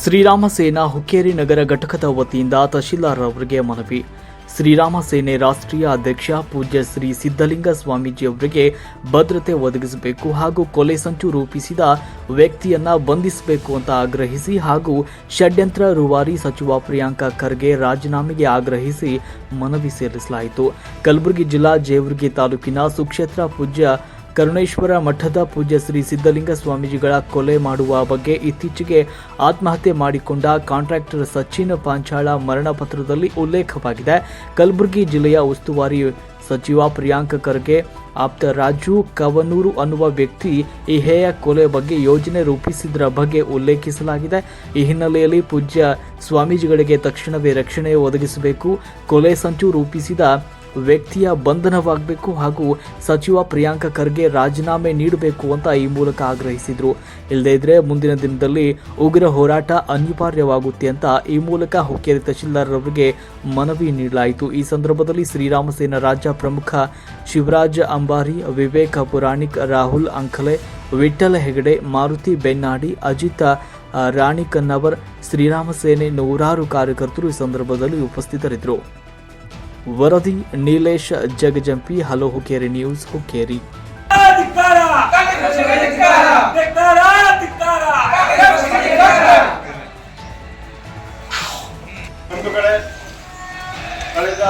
ಶ್ರೀರಾಮ ಸೇನಾ ಹುಕ್ಕೇರಿ ನಗರ ಘಟಕದ ವತಿಯಿಂದ ತಹಶೀಲ್ದಾರ್ ಅವರಿಗೆ ಮನವಿ. ಶ್ರೀರಾಮ ಸೇನೆ ರಾಷ್ಟ್ರೀಯ ಅಧ್ಯಕ್ಷ, ಪೂಜ್ಯ ಶ್ರೀ ಸಿದ್ದಲಿಂಗ ಸ್ವಾಮೀಜಿ ಅವರಿಗೆ ಭದ್ರತೆ ಒದಗಿಸಬೇಕು ಹಾಗೂ ಕೊಲೆ ಸಂಚು ರೂಪಿಸಿದ ವ್ಯಕ್ತಿಯನ್ನ ಬಂಧಿಸಬೇಕು ಅಂತ ಆಗ್ರಹಿಸಿ ಹಾಗೂ ಷಡ್ಯಂತ್ರ ರೂವಾರಿ ಸಚಿವ ಪ್ರಿಯಾಂಕ ಖರ್ಗೆ ರಾಜೀನಾಮೆಗೆ ಆಗ್ರಹಿಸಿ ಮನವಿ ಸಲ್ಲಿಸಲಾಯಿತು. ಕಲಬುರಗಿ ಜಿಲ್ಲಾ ಜೇವರ್ಗಿ ತಾಲೂಕಿನ ಸುಕ್ಷೇತ್ರ ಪೂಜ್ಯ ಕರುಣೇಶ್ವರ ಮಠದ ಪೂಜ್ಯ ಶ್ರೀ ಸಿದ್ದಲಿಂಗ ಸ್ವಾಮೀಜಿಗಳ ಕೊಲೆ ಮಾಡುವ ಬಗ್ಗೆ ಇತ್ತೀಚೆಗೆ ಆತ್ಮಹತ್ಯೆ ಮಾಡಿಕೊಂಡ ಕಾಂಟ್ರಾಕ್ಟರ್ ಸಚಿನ್ ಪಾಂಚಾಳ ಮರಣ ಪತ್ರದಲ್ಲಿ ಉಲ್ಲೇಖವಾಗಿದೆ. ಕಲಬುರಗಿ ಜಿಲ್ಲೆಯ ಉಸ್ತುವಾರಿ ಸಚಿವ ಪ್ರಿಯಾಂಕ ಖರ್ಗೆ, ಆಪ್ತ ರಾಜು ಕವನೂರು ಅನ್ನುವ ವ್ಯಕ್ತಿ ಈ ಹೇಯ ಕೊಲೆ ಬಗ್ಗೆ ಯೋಜನೆ ರೂಪಿಸಿದ್ರ ಬಗ್ಗೆ ಉಲ್ಲೇಖಿಸಲಾಗಿದೆ. ಈ ಹಿನ್ನೆಲೆಯಲ್ಲಿ ಪೂಜ್ಯ ಸ್ವಾಮೀಜಿಗಳಿಗೆ ತಕ್ಷಣವೇ ರಕ್ಷಣೆ ಒದಗಿಸಬೇಕು. ಕೊಲೆ ಸಂಚು ರೂಪಿಸಿದ ವ್ಯಕ್ತಿಯ ಬಂಧನವಾಗಬೇಕು ಹಾಗೂ ಸಚಿವ ಪ್ರಿಯಾಂಕ ಖರ್ಗೆ ರಾಜೀನಾಮೆ ನೀಡಬೇಕು ಅಂತ ಈ ಮೂಲಕ ಆಗ್ರಹಿಸಿದರು. ಇಲ್ಲದೇ ಇದ್ರೆ ಮುಂದಿನ ದಿನದಲ್ಲಿ ಉಗ್ರ ಹೋರಾಟ ಅನಿವಾರ್ಯವಾಗುತ್ತೆ ಅಂತ ಈ ಮೂಲಕ ಹುಕ್ಕೇರಿ ತಹಶೀಲ್ದಾರ್ ಅವರಿಗೆ ಮನವಿ ನೀಡಲಾಯಿತು. ಈ ಸಂದರ್ಭದಲ್ಲಿ ಶ್ರೀರಾಮಸೇನ ರಾಜ್ಯ ಪ್ರಮುಖ ಶಿವರಾಜ್ ಅಂಬಾರಿ, ವಿವೇಕ್ ಪುರಾಣಿಕ್, ರಾಹುಲ್ ಅಂಖಲೆ, ವಿಠ್ಠಲ ಹೆಗಡೆ, ಮಾರುತಿ ಬೆನ್ನಾಡಿ, ಅಜಿತ, ರಾಣಿಕನ್ನವರ್ ಶ್ರೀರಾಮ ಸೇನೆ ನೂರಾರು ಕಾರ್ಯಕರ್ತರು ಈ ಸಂದರ್ಭದಲ್ಲಿ ಉಪಸ್ಥಿತರಿದ್ದರು. ವರದಿ, ನೀಲೇಶ್, ಜಗಜಂಪಿ, ಹಲೋ ಹುಕ್ಕೇರಿ ನ್ಯೂಸ್, ಹುಕ್ಕೇರಿ. ಬಂಧುಗಳೇ, ಕಳೆದ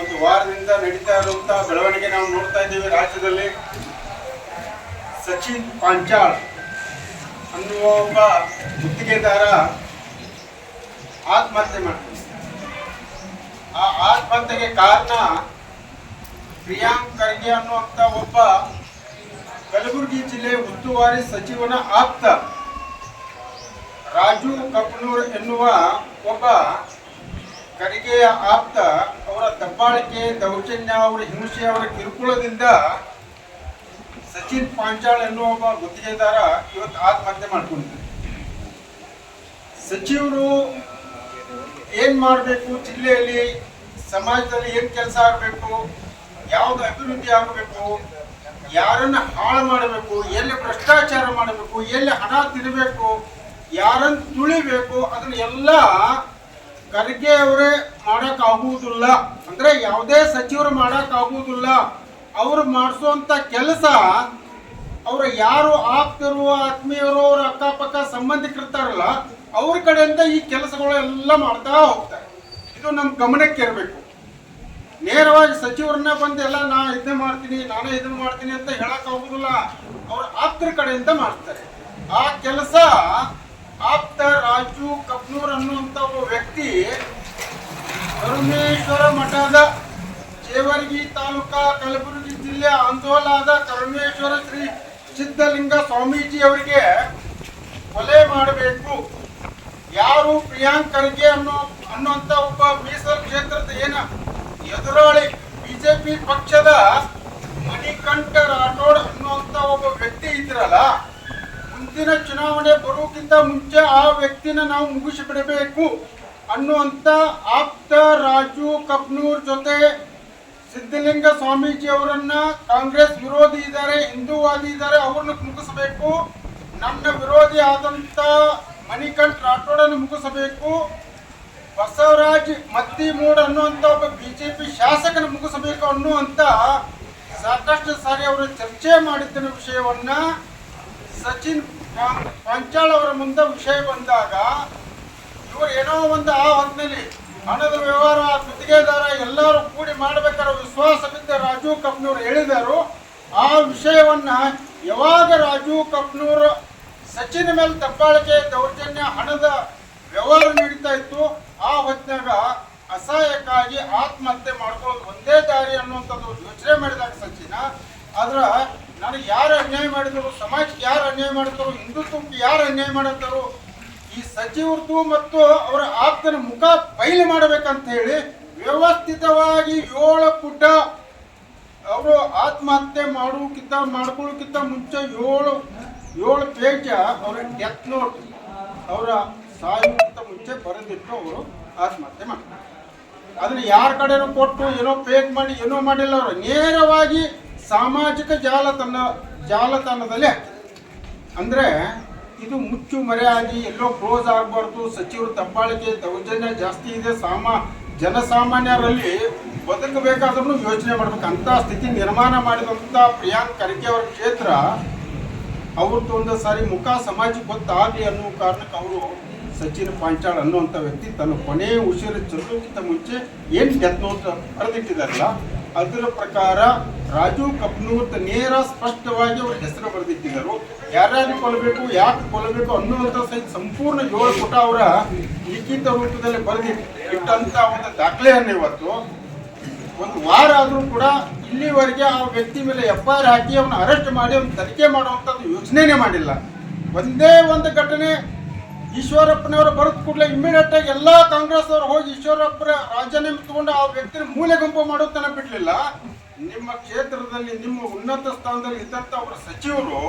ಒಂದು ವಾರದಿಂದ ನಡೀತಾ ಇರುವಂತಹ ಬೆಳವಣಿಗೆ ನಾವು ನೋಡ್ತಾ ಇದ್ದೇವೆ ರಾಜ್ಯದಲ್ಲಿ. ಸಚಿನ್ ಪಾಂಚಾಳ್ ಅನ್ನುವ ಒಬ್ಬ ಗುತ್ತಿಗೆದಾರ ಆತ್ಮಹತ್ಯೆ ಆ ಆತ್ಮಹತ್ಯೆಗೆ ಕಾರಣ ಪ್ರಿಯಾಂಕ್ ಖರ್ಗೆ ಒಬ್ಬ ಕಲಬುರಗಿ ಜಿಲ್ಲೆ ಉಸ್ತುವಾರಿ ಸಚಿವನ ಆಪ್ತ ರಾಜು ಕಪ್ನೂರ್ ಎನ್ನುವ ಒಬ್ಬ ಖರ್ಗೆಯ ಆಪ್ತ ಅವರ ದಬ್ಬಾಳಿಕೆ, ದೌರ್ಜನ್ಯ, ಅವರ ಹಿಂಸೆ, ಅವರ ಕಿರುಕುಳದಿಂದ ಸಚಿನ್ ಪಾಂಚಾಳ್ ಎನ್ನುವ ಒಬ್ಬ ಗುತ್ತಿಗೆದಾರ ಇವತ್ತು ಆತ್ಮಹತ್ಯೆ ಮಾಡಿಕೊಂಡಿದ್ದಾರೆ. ಸಚಿವರು ಏನ್ ಮಾಡಬೇಕು, ಜಿಲ್ಲೆಯಲ್ಲಿ, ಸಮಾಜದಲ್ಲಿ ಏನ್ ಕೆಲಸ ಆಗಬೇಕು, ಯಾವ್ದು ಅಭಿವೃದ್ಧಿ ಆಗಬೇಕು, ಯಾರನ್ನ ಹಾಳು ಮಾಡಬೇಕು, ಎಲ್ಲಿ ಭ್ರಷ್ಟಾಚಾರ ಮಾಡಬೇಕು, ಎಲ್ಲಿ ಹಣ ತಿನ್ನಬೇಕು ಯಾರನ್ನ ತುಳಿಬೇಕು, ಅದನ್ನ ಎಲ್ಲ ಖರ್ಗೆ ಅವರೇ ಮಾಡಕ್ ಆಗುವುದಿಲ್ಲ. ಅಂದ್ರೆ ಯಾವುದೇ ಸಚಿವರು ಮಾಡಕ್ ಆಗುವುದಿಲ್ಲ. ಅವ್ರು ಮಾಡಿಸುವಂತ ಕೆಲಸ ಅವ್ರ ಯಾರು ಆಪ್ತರು, ಆತ್ಮೀಯರು, ಅವ್ರ ಅಕ್ಕಪಕ್ಕ ಸಂಬಂಧಿಕರಿರ್ತಾರಲ್ಲ ಅವ್ರ ಕಡೆಯಿಂದ ಈ ಕೆಲಸಗಳೆಲ್ಲ ಮಾಡ್ತಾ ಹೋಗ್ತಾರೆ. ಇದು ನಮ್ಮ ಗಮನಕ್ಕೆ ಇರಬೇಕು. ನೇರವಾಗಿ ಸಚಿವರನ್ನ ಬಂದು ಎಲ್ಲ ನಾ ಇದನ್ನ ಮಾಡ್ತೀನಿ, ನಾನೇ ಇದನ್ನ ಮಾಡ್ತೀನಿ ಅಂತ ಹೇಳಕ್ ಹೋಗುದಿಲ್ಲ ಅವ್ರ ಆಪ್ತರ ಕಡೆಯಿಂದ ಮಾಡ್ತಾರೆ. ಆ ಕೆಲಸ ಆಪ್ತ ರಾಜು ಕಬ್ನೂರ್ ಅನ್ನುವಂತ ಒಬ್ಬ ವ್ಯಕ್ತಿ ಕರುಣೇಶ್ವರ ಮಠದ ಜೇವರ್ಗಿ ತಾಲೂಕಾ ಕಲಬುರಗಿ ಜಿಲ್ಲೆ ಆಂದೋಲಾದ ಕರುಣೇಶ್ವರ ಶ್ರೀ ಸಿದ್ಧಲಿಂಗ ಸ್ವಾಮೀಜಿ ಅವರಿಗೆ ಕೊಲೆ ಮಾಡಬೇಕು. ಯಾರು ಪ್ರಿಯಾಂಕ್ ಖರ್ಗೆ ಅನ್ನೋ, ಅನ್ನುವಂತ ಒಬ್ಬ ಮೀಸಲು ಕ್ಷೇತ್ರದ ಏನ ಎದುರಾಳಿ ಬಿಜೆಪಿ ಪಕ್ಷದ ಮಣಿಕಂಠ ರಾಠೋಡ್ ಅನ್ನುವಂತ ಒಬ್ಬ ವ್ಯಕ್ತಿ ಇದ್ರಲ್ಲ, ಮುಂದಿನ ಚುನಾವಣೆ ಬರೋಕ್ಕಿಂತ ಮುಂಚೆ ಆ ವ್ಯಕ್ತಿನ ನಾವು ಮುಗಿಸಿ ಬಿಡಬೇಕು ಅನ್ನುವಂತ ಆಪ್ತ ರಾಜು ಕಪ್ನೂರ್ ಜೊತೆ ಸಿದ್ಧಲಿಂಗ ಸ್ವಾಮೀಜಿ ಅವರನ್ನ ಕಾಂಗ್ರೆಸ್ ವಿರೋಧಿ ಇದ್ದಾರೆ, ಹಿಂದೂವಾದಿ ಇದ್ದಾರೆ, ಅವ್ರನ್ನ ಮುಗಿಸಬೇಕು ನನ್ನ ವಿರೋಧಿ ಆದಂತ ಮಣಿಕಂಠ್ ರಾಠೋಡನ್ನು ಮುಗಿಸಬೇಕು. ಬಸವರಾಜ್ ಮತ್ತಿಮೂಡ್ ಅನ್ನುವಂತ ಒಬ್ಬ ಬಿಜೆಪಿ ಶಾಸಕನ ಮುಗಿಸಬೇಕು ಅನ್ನುವಂತ ಸಾಕಷ್ಟು ಸಾರಿ ಅವರು ಚರ್ಚೆ ಮಾಡಿದ್ದನ್ನು ವಿಷಯವನ್ನ ಸಚಿನ್ ಪಂಚಾಳ್ ಅವರ ಮುಂದೆ ವಿಷಯ ಬಂದಾಗ ಇವರು ಏನೋ ಒಂದು ಆ ಹೊತ್ತಿನಲ್ಲಿ ಹಣದ ವ್ಯವಹಾರ ಗುತ್ತಿಗೆದಾರ ಎಲ್ಲರೂ ಕೂಡಿ ಮಾಡಬೇಕಾದ ವಿಶ್ವಾಸವಿದ್ದ ರಾಜು ಕಪ್ನೂರ್ ಹೇಳಿದರು. ಆ ವಿಷಯವನ್ನ ಯಾವಾಗ ರಾಜು ಕಪ್ನೂರ್ ಸಚಿನ್ ಮೇಲೆ ದಬ್ಬಾಳಿಕೆ ದೌರ್ಜನ್ಯ, ಹಣದ ವ್ಯವಹಾರ ನಡೀತಾ ಇತ್ತು. ಆ ಹೊತ್ತಿನಾಗ ಅಸಹಾಯಕ್ಕಾಗಿ ಆತ್ಮಹತ್ಯೆ ಮಾಡ್ಕೊಳ್ಳೋದು ಒಂದೇ ದಾರಿ ಅನ್ನುವಂಥದ್ದು ಯೋಚನೆ ಮಾಡಿದಾಗ ಸಚಿನ, ಆದ್ರೆ ನನಗೆ ಯಾರು ಅನ್ಯಾಯ ಮಾಡಿದರು, ಸಮಾಜಕ್ಕೆ ಯಾರು ಅನ್ಯಾಯ ಮಾಡಿದ್ರು, ಹಿಂದುತ್ವಕ್ಕೆ ಯಾರು ಅನ್ಯಾಯ ಮಾಡತ್ತಾರೋ ಈ ಸಚಿವರದ್ದು ಮತ್ತು ಅವರ ಆಪ್ತನ ಮುಖ ಬಯಲು ಮಾಡಬೇಕಂತ ಹೇಳಿ ವ್ಯವಸ್ಥಿತವಾಗಿ ಏಳು ಪುಟ ಅವರು ಆತ್ಮಹತ್ಯೆ ಮಾಡೋಕ್ಕಿಂತ ಮಾಡ್ಕೊಳ್ಳೋಕ್ಕಿಂತ ಮುಂಚೆ ಏಳು ಏಳು ಪೇಜ ಅವರ ಡೆತ್ ನೋಟ್ ಅವರ ಸಾಯುವಂತ ಮುಂಚೆ ಬರೆದಿಟ್ಟು ಅವರು ಆತ್ಮಹತ್ಯೆ ಮಾಡ್ತಾರೆ. ಅದನ್ನ ಯಾರ ಕಡೆನೂ ಕೊಟ್ಟು ಏನೋ ಪೇಕ್ ಮಾಡಿ, ಏನೋ ಮಾಡಿಲ್ಲ ಅವರು. ನೇರವಾಗಿ ಸಾಮಾಜಿಕ ಜಾಲತಾಣ, ಜಾಲತಾಣದಲ್ಲಿ ಅಂದರೆ ಇದು ಮುಚ್ಚು ಮರೆಯಾಗಿ ಎಲ್ಲೋ ಕ್ಲೋಸ್ ಆಗಬಾರ್ದು, ಸಚಿವರು ದಬ್ಬಾಳಿಕೆ ದೌರ್ಜನ್ಯ ಜಾಸ್ತಿ ಇದೆ, ಸಾಮ, ಜನಸಾಮಾನ್ಯರಲ್ಲಿ ಬದುಕಬೇಕಾದ್ರೂ ಯೋಚನೆ ಮಾಡಬೇಕು. ಅಂತ ಸ್ಥಿತಿ ನಿರ್ಮಾಣ ಮಾಡಿದಂಥ ಪ್ರಿಯಾಂಕ್ ಖರ್ಗೆ ಅವರ ಕ್ಷೇತ್ರ ಅವ್ರದ್ದು ಒಂದು ಸಾರಿ ಮುಖ ಸಮಾಜಕ್ಕೆ ಗೊತ್ತಾಗಲಿ ಅನ್ನೋ ಕಾರಣಕ್ಕೆ ಅವರು ಸಚಿನ್ ಪಾಂಚಾಳ್ ಅನ್ನುವಂಥ ವ್ಯಕ್ತಿ ತನ್ನ ಕೊನೆಯ ಉಸಿರು ಚಲೋಕ್ಕಿಂತ ಮುಂಚೆ ಏನು ಡೆತ್ ನೋಟ್ ಬರೆದಿಟ್ಟಿದಾರಲ್ಲ ಅದರ ಪ್ರಕಾರ ರಾಜು ಕಪ್ನೂತ್ ನೇರ ಸ್ಪಷ್ಟವಾಗಿ ಅವ್ರ ಹೆಸರು ಬರೆದಿಟ್ಟಿದ್ದರು. ಯಾರ್ಯಾರು ಕೊಲ್ಲಬೇಕು ಯಾಕೆ ಕೊಲ್ಲಬೇಕು ಅನ್ನುವಂಥ ಸಹಿತ ಸಂಪೂರ್ಣ ಏಳು ಪುಟ ಅವರ ಲಿಖಿತ ರೂಪದಲ್ಲಿ ಬರೆದಿಟ್ಟಂತ ಒಂದು ದಾಖಲೆಯನ್ನು ಇವತ್ತು. ಒಂದು ವಾರ ಆದರೂ ಕೂಡ ಇಲ್ಲಿವರೆಗೆ ಆ ವ್ಯಕ್ತಿ ಮೇಲೆ ಎಫ್ ಐ ಆರ್ ಹಾಕಿ ಅವನ ಅರೆಸ್ಟ್ ಮಾಡಿ ಅವ್ನ ತನಿಖೆ ಮಾಡುವಂಥದ್ದು ಯೋಚನೆನೇ ಮಾಡಿಲ್ಲ. ಒಂದೇ ಒಂದು ಘಟನೆ ಈಶ್ವರಪ್ಪನವರು ಬರೆದ ಕೂಡಲೇ ಇಮಿಡಿಯೇಟ್ ಆಗಿ ಎಲ್ಲ ಕಾಂಗ್ರೆಸ್ ಅವರು ಹೋಗಿ ಈಶ್ವರಪ್ಪರ ರಾಜೀನಾಮೆ ತಗೊಂಡು ಆ ವ್ಯಕ್ತಿನ ಮೂಲೆ ಗುಂಪು ಮಾಡೋ ತನಕ ಬಿಡಲಿಲ್ಲ. ನಿಮ್ಮ ಕ್ಷೇತ್ರದಲ್ಲಿ ನಿಮ್ಮ ಉನ್ನತ ಸ್ಥಾನದಲ್ಲಿ ಇದ್ದಂಥ ಅವರ ಸಚಿವರು